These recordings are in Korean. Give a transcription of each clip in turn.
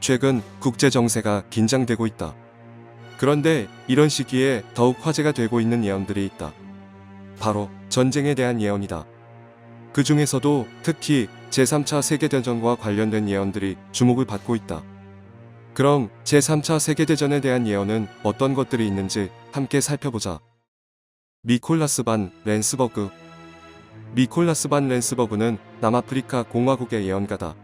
최근 국제 정세가 긴장되고 있다. 그런데 이런 시기에 더욱 화제가 되고 있는 예언들이 있다. 바로 전쟁에 대한 예언이다. 그 중에서도 특히 제3차 세계대전과 관련된 예언들이 주목을 받고 있다. 그럼 제3차 세계대전에 대한 예언은 어떤 것들이 있는지 함께 살펴보자. 미콜라스 반 렌스버그 미콜라스 반 렌스버그는 남아프리카 공화국의 예언가다.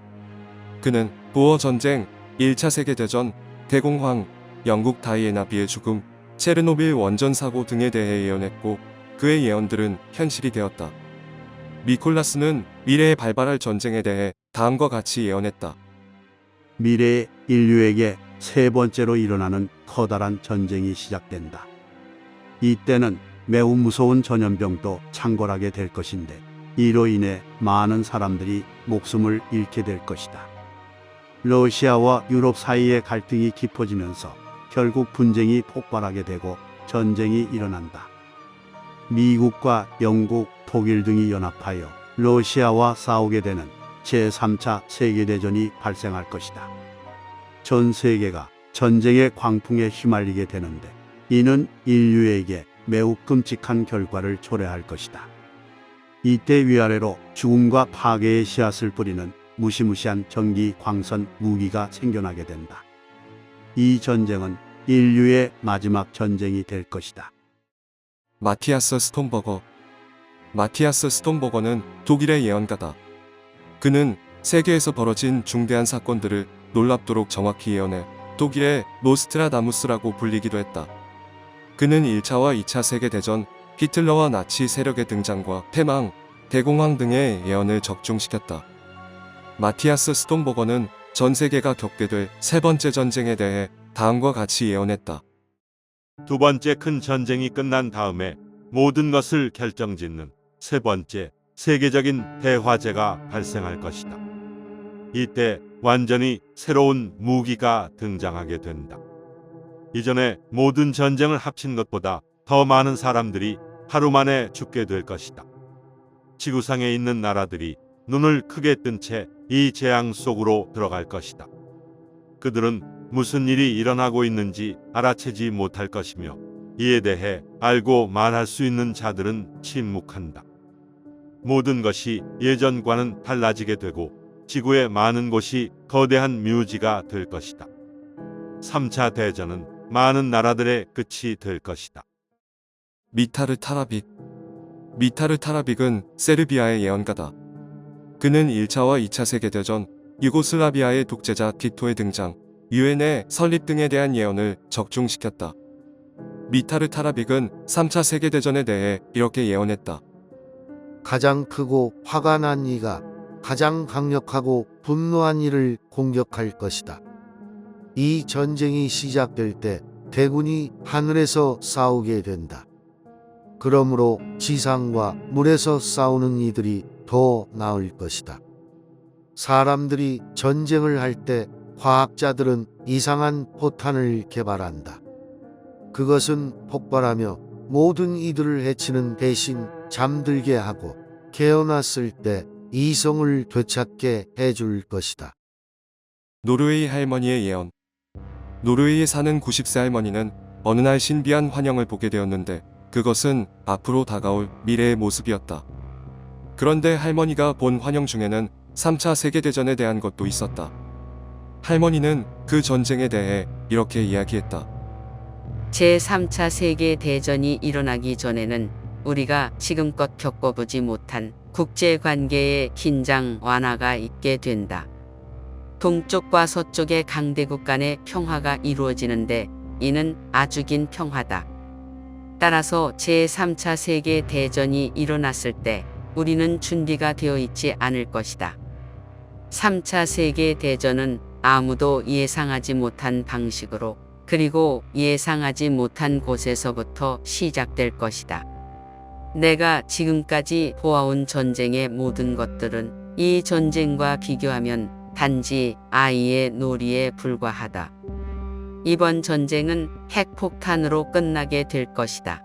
그는 보어 전쟁, 1차 세계대전, 대공황, 영국 다이애나 비의 죽음, 체르노빌 원전 사고 등에 대해 예언했고 그의 예언들은 현실이 되었다. 미콜라스는 미래에 발발할 전쟁에 대해 다음과 같이 예언했다. 미래의 인류에게 세 번째로 일어나는 커다란 전쟁이 시작된다. 이때는 매우 무서운 전염병도 창궐하게 될 것인데 이로 인해 많은 사람들이 목숨을 잃게 될 것이다. 러시아와 유럽 사이의 갈등이 깊어지면서 결국 분쟁이 폭발하게 되고 전쟁이 일어난다. 미국과 영국, 독일 등이 연합하여 러시아와 싸우게 되는 제3차 세계대전이 발생할 것이다. 전 세계가 전쟁의 광풍에 휘말리게 되는데 이는 인류에게 매우 끔찍한 결과를 초래할 것이다. 이때 위아래로 죽음과 파괴의 씨앗을 뿌리는 무시무시한 전기 광선 무기가 생겨나게 된다. 이 전쟁은 인류의 마지막 전쟁이 될 것이다. 마티아스 스톤버거 마티아스 스톤버거는 독일의 예언가다. 그는 세계에서 벌어진 중대한 사건들을 놀랍도록 정확히 예언해 독일의 노스트라다무스라고 불리기도 했다. 그는 1차와 2차 세계대전, 히틀러와 나치 세력의 등장과 패망, 대공황 등의 예언을 적중시켰다. 마티아스 스톤버거는 전 세계가 겪게 될 세 번째 전쟁에 대해 다음과 같이 예언했다. 두 번째 큰 전쟁이 끝난 다음에 모든 것을 결정짓는 세 번째 세계적인 대화재가 발생할 것이다. 이때 완전히 새로운 무기가 등장하게 된다. 이전에 모든 전쟁을 합친 것보다 더 많은 사람들이 하루 만에 죽게 될 것이다. 지구상에 있는 나라들이 눈을 크게 뜬 채 이 재앙 속으로 들어갈 것이다. 그들은 무슨 일이 일어나고 있는지 알아채지 못할 것이며 이에 대해 알고 말할 수 있는 자들은 침묵한다. 모든 것이 예전과는 달라지게 되고 지구의 많은 곳이 거대한 묘지가 될 것이다. 3차 대전은 많은 나라들의 끝이 될 것이다. 미타르 타라빅 미타르 타라빅은 세르비아의 예언가다. 그는 1차와 2차 세계대전, 유고슬라비아의 독재자 티토의 등장, 유엔의 설립 등에 대한 예언을 적중시켰다. 미타르 타라빅은 3차 세계대전에 대해 이렇게 예언했다. 가장 크고 화가 난 이가 가장 강력하고 분노한 이를 공격할 것이다. 이 전쟁이 시작될 때 대군이 하늘에서 싸우게 된다. 그러므로 지상과 물에서 싸우는 이들이 더 나을 것이다. 사람들이 전쟁을 할때 과학자들은 이상한 포탄을 개발한다. 그것은 폭발하며 모든 이들을 해치는 대신 잠들게 하고 깨어났을 때 이성을 되찾게 해줄 것이다. 노르웨이 할머니의 예언. 노르웨이에 사는 90세 할머니는 어느 날 신비한 환영을 보게 되었는데 그것은 앞으로 다가올 미래의 모습이었다. 그런데 할머니가 본 환영 중에는 3차 세계대전에 대한 것도 있었다. 할머니는 그 전쟁에 대해 이렇게 이야기했다. 제3차 세계 대전이 일어나기 전에는 우리가 지금껏 겪어보지 못한 국제 관계의 긴장 완화가 있게 된다. 동쪽과 서쪽의 강대국 간의 평화가 이루어지는데 이는 아주 긴 평화다. 따라서 제3차 세계 대전이 일어났을 때 우리는 준비가 되어 있지 않을 것이다. 3차 세계 대전은 아무도 예상하지 못한 방식으로 그리고 예상하지 못한 곳에서부터 시작될 것이다. 내가 지금까지 보아온 전쟁의 모든 것들은 이 전쟁과 비교하면 단지 아이의 놀이에 불과하다. 이번 전쟁은 핵폭탄으로 끝나게 될 것이다.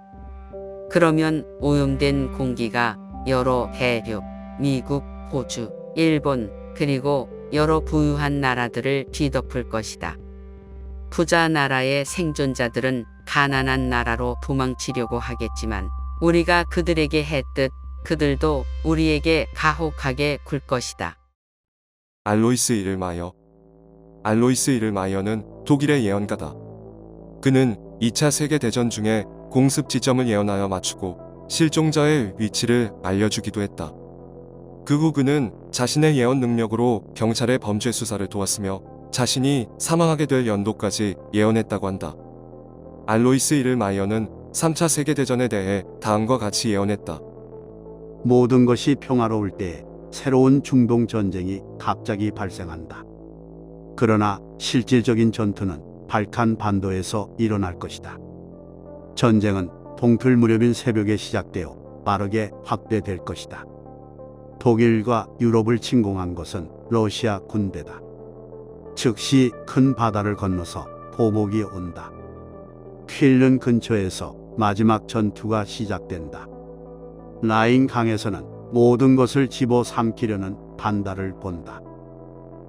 그러면 오염된 공기가 여러 대륙, 미국, 호주, 일본, 그리고 여러 부유한 나라들을 뒤덮을 것이다. 부자 나라의 생존자들은 가난한 나라로 도망치려고 하겠지만 우리가 그들에게 했듯 그들도 우리에게 가혹하게 굴 것이다. 알로이스 이를마이어 알로이스 이를마이어는 독일의 예언가다. 그는 2차 세계대전 중에 공습 지점을 예언하여 맞추고 실종자의 위치를 알려주기도 했다. 그 후 그는 자신의 예언 능력으로 경찰의 범죄 수사를 도왔으며 자신이 사망하게 될 연도까지 예언했다고 한다. 알로이스 이를 마이어는 3차 세계대전에 대해 다음과 같이 예언했다. 모든 것이 평화로울 때 새로운 중동 전쟁이 갑자기 발생한다. 그러나 실질적인 전투는 발칸 반도에서 일어날 것이다. 전쟁은 동틀 무렵인 새벽에 시작되어 빠르게 확대될 것이다. 독일과 유럽을 침공한 것은 러시아 군대다. 즉시 큰 바다를 건너서 보복이 온다. 퀼른 근처에서 마지막 전투가 시작된다. 라인 강에서는 모든 것을 집어삼키려는 반다를 본다.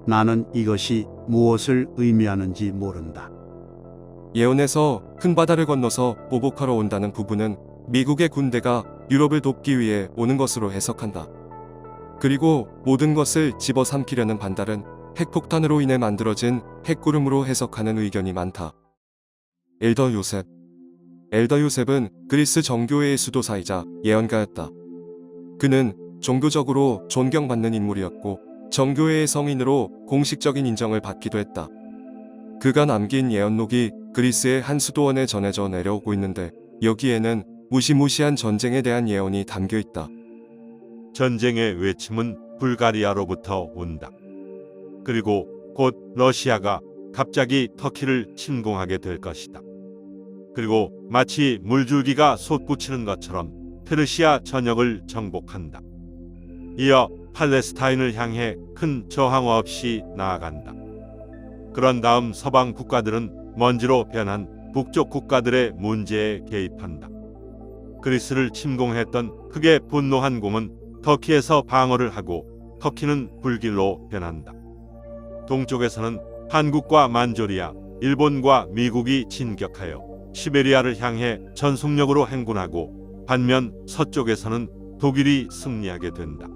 나는 이것이 무엇을 의미하는지 모른다. 예언에서 큰 바다를 건너서 보복하러 온다는 부분은 미국의 군대가 유럽을 돕기 위해 오는 것으로 해석한다. 그리고 모든 것을 집어삼키려는 반달은 핵폭탄으로 인해 만들어진 핵구름으로 해석하는 의견이 많다. 엘더 요셉 엘더 요셉은 그리스 정교회의 수도사이자 예언가였다. 그는 종교적으로 존경받는 인물이었고 정교회의 성인으로 공식적인 인정을 받기도 했다. 그가 남긴 예언록이 그리스의 한 수도원에 전해져 내려오고 있는데 여기에는 무시무시한 전쟁에 대한 예언이 담겨 있다. 전쟁의 외침은 불가리아로부터 온다. 그리고 곧 러시아가 갑자기 터키를 침공하게 될 것이다. 그리고 마치 물줄기가 솟구치는 것처럼 페르시아 전역을 정복한다. 이어 팔레스타인을 향해 큰 저항 없이 나아간다. 그런 다음 서방 국가들은 먼지로 변한 북쪽 국가들의 문제에 개입한다. 그리스를 침공했던 크게 분노한 공은 터키에서 방어를 하고 터키는 불길로 변한다. 동쪽에서는 한국과 만조리아, 일본과 미국이 진격하여 시베리아를 향해 전속력으로 행군하고 반면 서쪽에서는 독일이 승리하게 된다.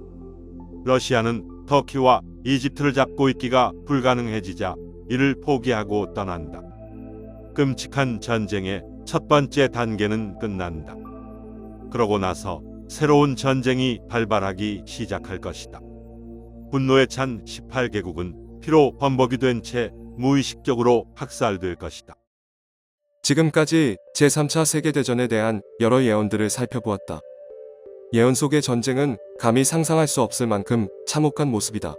러시아는 터키와 이집트를 잡고 있기가 불가능해지자 이를 포기하고 떠난다. 끔찍한 전쟁의 첫 번째 단계는 끝난다. 그러고 나서 새로운 전쟁이 발발하기 시작할 것이다. 분노에 찬 18개국은 피로 범벅이 된 채 무의식적으로 학살될 것이다. 지금까지 제3차 세계대전에 대한 여러 예언들을 살펴보았다. 예언 속의 전쟁은 감히 상상할 수 없을 만큼 참혹한 모습이다.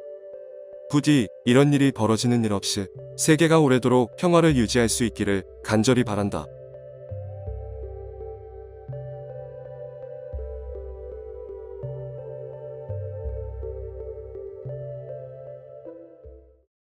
부디 이런 일이 벌어지는 일 없이 세계가 오래도록 평화를 유지할 수 있기를 간절히 바란다.